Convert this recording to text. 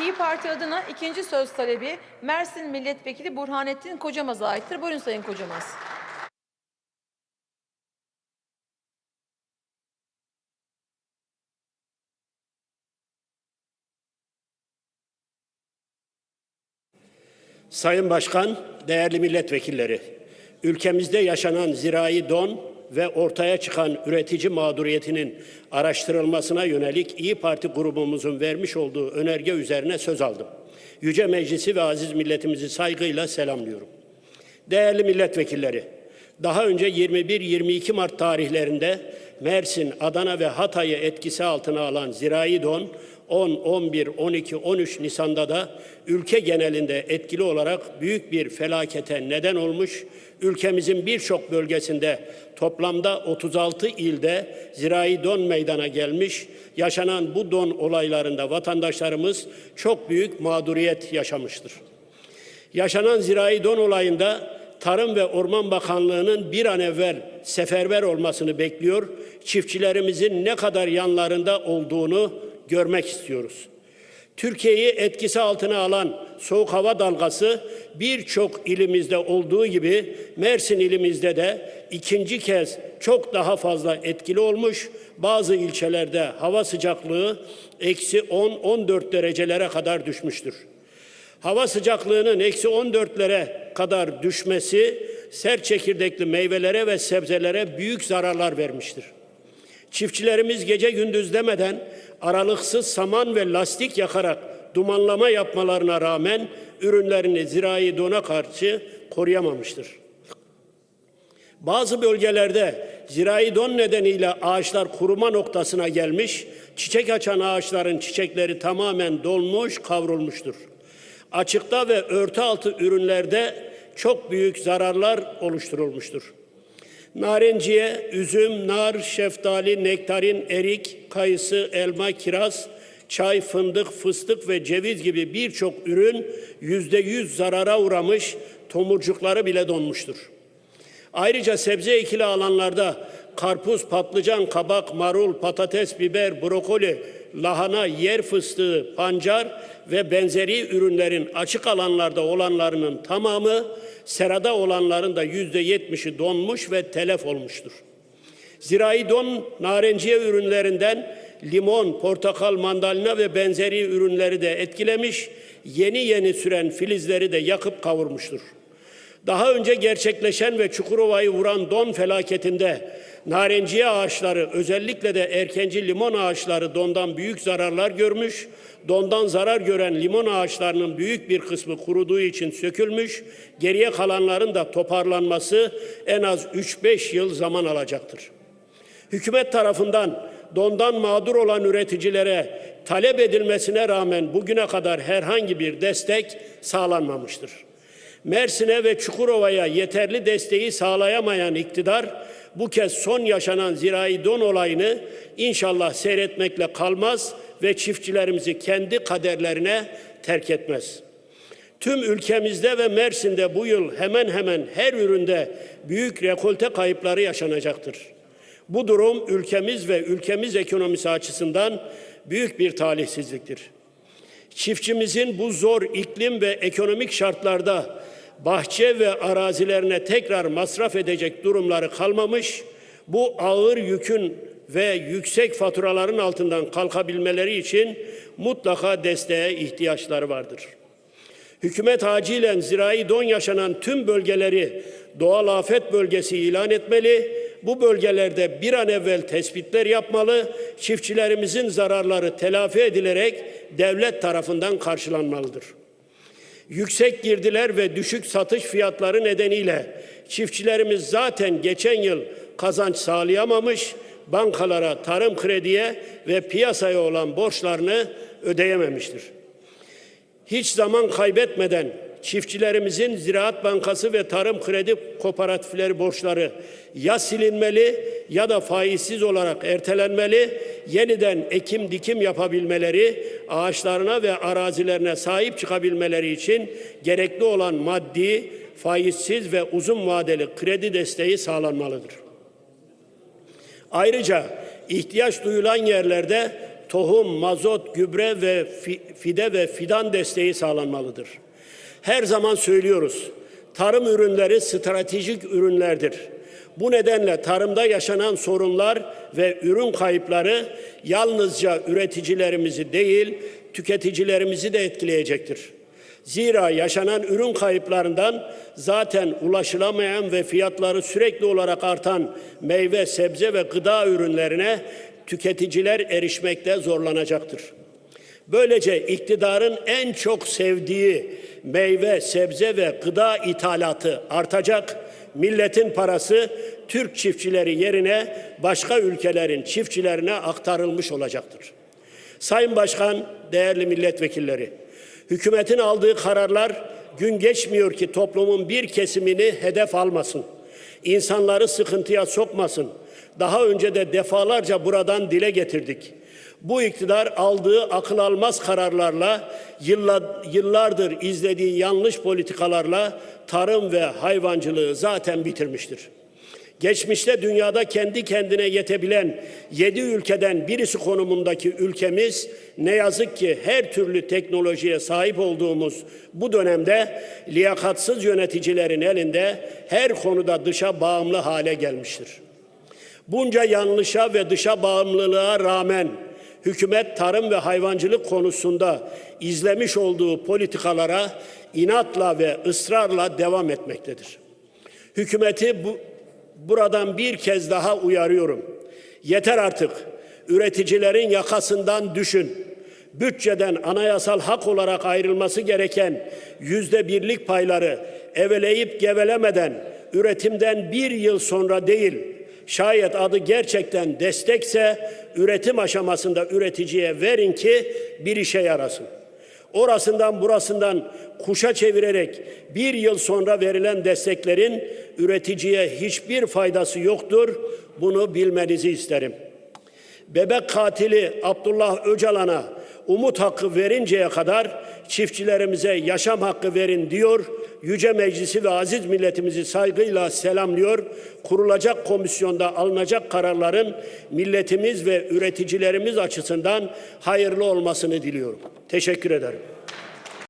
İyi Parti adına ikinci söz talebi Mersin Milletvekili Burhanettin Kocamaz'a aittir. Buyurun Sayın Kocamaz. Sayın Başkan, değerli milletvekilleri, ülkemizde yaşanan zirai don ve ortaya çıkan üretici mağduriyetinin araştırılmasına yönelik İyi Parti grubumuzun vermiş olduğu önerge üzerine söz aldım. Yüce Meclisi ve aziz milletimizi saygıyla selamlıyorum. Değerli milletvekilleri, daha önce 21-22 Mart tarihlerinde Mersin, Adana ve Hatay'ı etkisi altına alan zirai don 10, 11, 12, 13 Nisan'da da ülke genelinde etkili olarak büyük bir felakete neden olmuş. Ülkemizin birçok bölgesinde toplamda 36 ilde zirai don meydana gelmiş. Yaşanan bu don olaylarında vatandaşlarımız çok büyük mağduriyet yaşamıştır. Yaşanan zirai don olayında Tarım ve Orman Bakanlığı'nın bir an evvel seferber olmasını bekliyor. Çiftçilerimizin ne kadar yanlarında olduğunu görmek istiyoruz. Türkiye'yi etkisi altına alan soğuk hava dalgası birçok ilimizde olduğu gibi Mersin ilimizde de ikinci kez çok daha fazla etkili olmuş. Bazı ilçelerde hava sıcaklığı eksi 10-14 derecelere kadar düşmüştür. Hava sıcaklığının eksi 14'lere kadar düşmesi sert çekirdekli meyvelere ve sebzelere büyük zararlar vermiştir. Çiftçilerimiz gece gündüz demeden aralıksız saman ve lastik yakarak dumanlama yapmalarına rağmen ürünlerini zirai dona karşı koruyamamıştır. Bazı bölgelerde zirai don nedeniyle ağaçlar kuruma noktasına gelmiş, çiçek açan ağaçların çiçekleri tamamen dolmuş, kavrulmuştur. Açıkta ve örtü altı ürünlerde çok büyük zararlar oluşturulmuştur. Narenciye, üzüm, nar, şeftali, nektarin, erik, kayısı, elma, kiraz, çay, fındık, fıstık ve ceviz gibi birçok ürün yüzde yüz zarara uğramış, tomurcukları bile donmuştur. Ayrıca sebze ekili alanlarda karpuz, patlıcan, kabak, marul, patates, biber, brokoli, lahana, yer fıstığı, pancar ve benzeri ürünlerin açık alanlarda olanlarının tamamı serada olanların da yüzde yetmişi donmuş ve telef olmuştur. Zirai don narenciye ürünlerinden limon, portakal, mandalina ve benzeri ürünleri de etkilemiş, yeni yeni süren filizleri de yakıp kavurmuştur. Daha önce gerçekleşen ve Çukurova'yı vuran don felaketinde narenciye ağaçları özellikle de erkenci limon ağaçları dondan büyük zararlar görmüş. Dondan zarar gören limon ağaçlarının büyük bir kısmı kuruduğu için sökülmüş. Geriye kalanların da toparlanması en az 3-5 yıl zaman alacaktır. Hükümet tarafından dondan mağdur olan üreticilere talep edilmesine rağmen bugüne kadar herhangi bir destek sağlanmamıştır. Mersin'e ve Çukurova'ya yeterli desteği sağlayamayan iktidar bu kez son yaşanan zirai don olayını inşallah seyretmekle kalmaz ve çiftçilerimizi kendi kaderlerine terk etmez. Tüm ülkemizde ve Mersin'de bu yıl hemen hemen her üründe büyük rekolte kayıpları yaşanacaktır. Bu durum ülkemiz ve ülkemiz ekonomisi açısından büyük bir talihsizliktir. Çiftçimizin bu zor iklim ve ekonomik şartlarda bahçe ve arazilerine tekrar masraf edecek durumları kalmamış, bu ağır yükün ve yüksek faturaların altından kalkabilmeleri için mutlaka desteğe ihtiyaçları vardır. Hükümet acilen zirai don yaşanan tüm bölgeleri doğal afet bölgesi ilan etmeli, bu bölgelerde bir an evvel tespitler yapmalı, çiftçilerimizin zararları telafi edilerek devlet tarafından karşılanmalıdır. Yüksek girdiler ve düşük satış fiyatları nedeniyle çiftçilerimiz zaten geçen yıl kazanç sağlayamamış, bankalara, tarım krediye ve piyasaya olan borçlarını ödeyememiştir. Hiç zaman kaybetmeden çiftçilerimizin Ziraat Bankası ve Tarım Kredi Kooperatifleri borçları ya silinmeli ya da faizsiz olarak ertelenmeli, yeniden ekim dikim yapabilmeleri, ağaçlarına ve arazilerine sahip çıkabilmeleri için gerekli olan maddi, faizsiz ve uzun vadeli kredi desteği sağlanmalıdır. Ayrıca ihtiyaç duyulan yerlerde tohum, mazot, gübre ve fi- fide ve fidan desteği sağlanmalıdır. Her zaman söylüyoruz. Tarım ürünleri stratejik ürünlerdir. Bu nedenle tarımda yaşanan sorunlar ve ürün kayıpları yalnızca üreticilerimizi değil, tüketicilerimizi de etkileyecektir. Zira yaşanan ürün kayıplarından zaten ulaşılamayan ve fiyatları sürekli olarak artan meyve, sebze ve gıda ürünlerine tüketiciler erişmekte zorlanacaktır. Böylece iktidarın en çok sevdiği meyve, sebze ve gıda ithalatı artacak. Milletin parası Türk çiftçileri yerine başka ülkelerin çiftçilerine aktarılmış olacaktır. Sayın Başkan, değerli milletvekilleri, hükümetin aldığı kararlar gün geçmiyor ki toplumun bir kesimini hedef almasın. İnsanları sıkıntıya sokmasın. Daha önce de defalarca buradan dile getirdik. Bu iktidar aldığı akıl almaz kararlarla, yılla- yıllardır izlediği yanlış politikalarla tarım ve hayvancılığı zaten bitirmiştir. Geçmişte dünyada kendi kendine yetebilen yedi ülkeden birisi konumundaki ülkemiz ne yazık ki her türlü teknolojiye sahip olduğumuz bu dönemde liyakatsız yöneticilerin elinde her konuda dışa bağımlı hale gelmiştir. Bunca yanlışa ve dışa bağımlılığa rağmen hükümet tarım ve hayvancılık konusunda izlemiş olduğu politikalara inatla ve ısrarla devam etmektedir. Hükümeti bu, buradan bir kez daha uyarıyorum. Yeter artık. Üreticilerin yakasından düşün. Bütçeden anayasal hak olarak ayrılması gereken yüzde birlik payları eveleyip gevelemeden üretimden bir yıl sonra değil, şayet adı gerçekten destekse üretim aşamasında üreticiye verin ki bir işe yarasın. Orasından burasından kuşa çevirerek bir yıl sonra verilen desteklerin üreticiye hiçbir faydası yoktur. Bunu bilmenizi isterim. Bebek katili Abdullah Öcalan'a umut hakkı verinceye kadar çiftçilerimize yaşam hakkı verin diyor. Yüce Meclisi ve aziz milletimizi saygıyla selamlıyor. Kurulacak komisyonda alınacak kararların milletimiz ve üreticilerimiz açısından hayırlı olmasını diliyorum. Teşekkür ederim.